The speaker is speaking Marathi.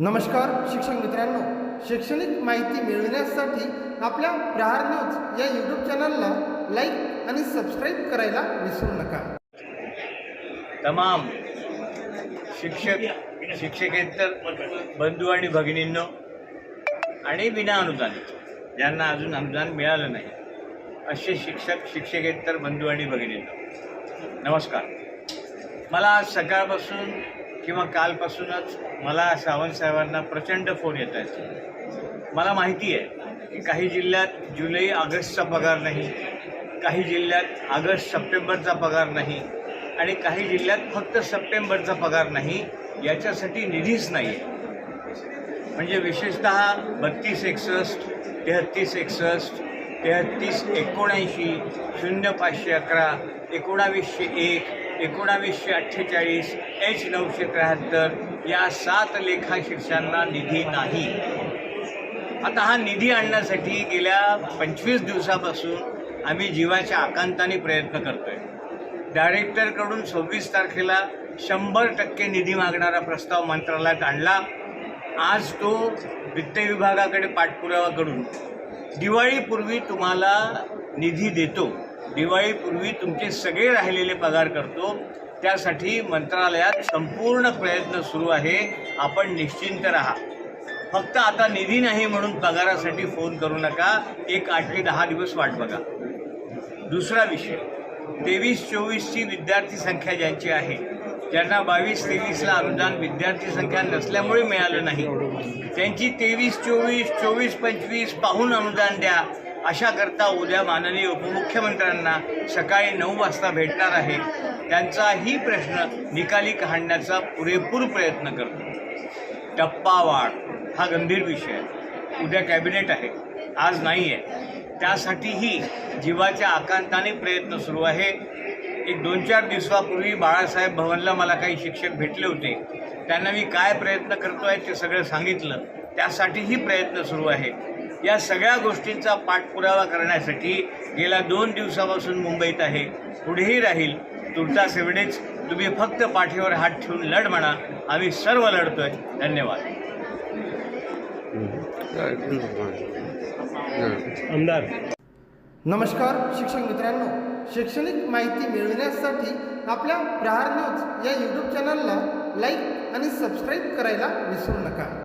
नमस्कार शिक्षक मित्रांनो. शैक्षणिक माहिती मिळविण्यासाठी आपल्या प्रहार न्यूज या यूट्यूब चॅनलला लाईक आणि सबस्क्राईब करायला विसरू नका. तमाम शिक्षक शिक्षकेतर बंधू आणि भगिनींनो आणि विना अनुदान ज्यांना अजून अनुदान मिळालं नाही असे शिक्षक शिक्षकेतर बंधू आणि भगिनींनो नमस्कार. मला आज सकाळपासून किंवा कालपासूनच मला सावंत साहेबांना प्रचंड फोन येत आहेत. मला माहिती आहे की काही जिल्ह्यात जुलै ऑगस्टचा पगार नाही काही जिल्ह्यात ऑगस्ट सप्टेंबरचा पगार नाही आणि काही जिल्ह्यात फक्त सप्टेंबरचा पगार नाही याच्यासाठी निधीच नाही आहे. म्हणजे विशेषत बत्तीस एकसष्ट तेहत्तीस एकसष्ट तेहत्तीस एकोणऐंशी शून्य पाचशे अकरा एकोणावीसशे एक एकोणावीसशे अठ्ठेचाळीस एच नऊशे त्र्याहत्तर या सात लेखा शिक्षांना निधी नाही. आता हा निधी आणण्यासाठी गेल्या पंचवीस दिवसापासून आम्ही जीवाच्या आकांताने प्रयत्न करतो आहे डायरेक्टरकडून सव्वीस तारखेला शंभर टक्के निधी मागणारा प्रस्ताव मंत्रालयात आणला. आज तो वित्त विभागाकडे पाठपुरावा करून दिवाळीपूर्वी तुम्हाला निधी देतो. दिवाळीपूर्वी तुमचे सगळे राहिलेले पगार करतो. त्यासाठी मंत्रालयात संपूर्ण प्रयत्न सुरू आहे. आपण निश्चिंत राहा. फक्त आता निधी नाही म्हणून पगारासाठी फोन करू नका. एक आठ ते दहा दिवस वाट बघा. दुसरा विषय. तेवीस चोवीसची विद्यार्थी संख्या ज्यांची आहे ज्यांना बावीस तेवीसला अनुदान विद्यार्थी संख्या नसल्यामुळे मिळालं नाही. त्यांची तेवीस चोवीस चोवीस पंचवीस पाहून अनुदान द्या. अशा करता उद्या माननीय उपमुख्यमंत्र्यांना सकाळी नऊ वाजता भेटणार आहे. त्यांचाही प्रश्न निकाली काढण्याचा पुरेपूर प्रयत्न करतो. टप्पावाढ हा गंभीर विषय आहे. उद्या कॅबिनेट आहे. आज नाही आहे. त्यासाठीही जीवाच्या आकांताने प्रयत्न सुरू आहे. एक दोन चार दिवसापूर्वी बाळासाहेब भवनला मला काही शिक्षक भेटले होते. त्यांना मी काय प्रयत्न करतो आहे ते सगळं सांगितलं. त्यासाठीही प्रयत्न सुरू आहे. या सगळ्या गोष्टींचा पाठपुरावा करण्यासाठी गेल्या दोन दिवसापासून मुंबईत आहे. पुढेही राहील. तुर्तास एवढेच. तुम्ही फक्त पाठीवर हात ठेवून लढ म्हणा. आम्ही सर्व लढतोय. धन्यवाद. आमदार. नमस्कार शिक्षक मित्रांनो. शैक्षणिक माहिती मिळविण्यासाठी आपल्या प्रहार न्यूज या यूट्यूब चॅनलला लाईक आणि सबस्क्राईब करायला विसरू नका.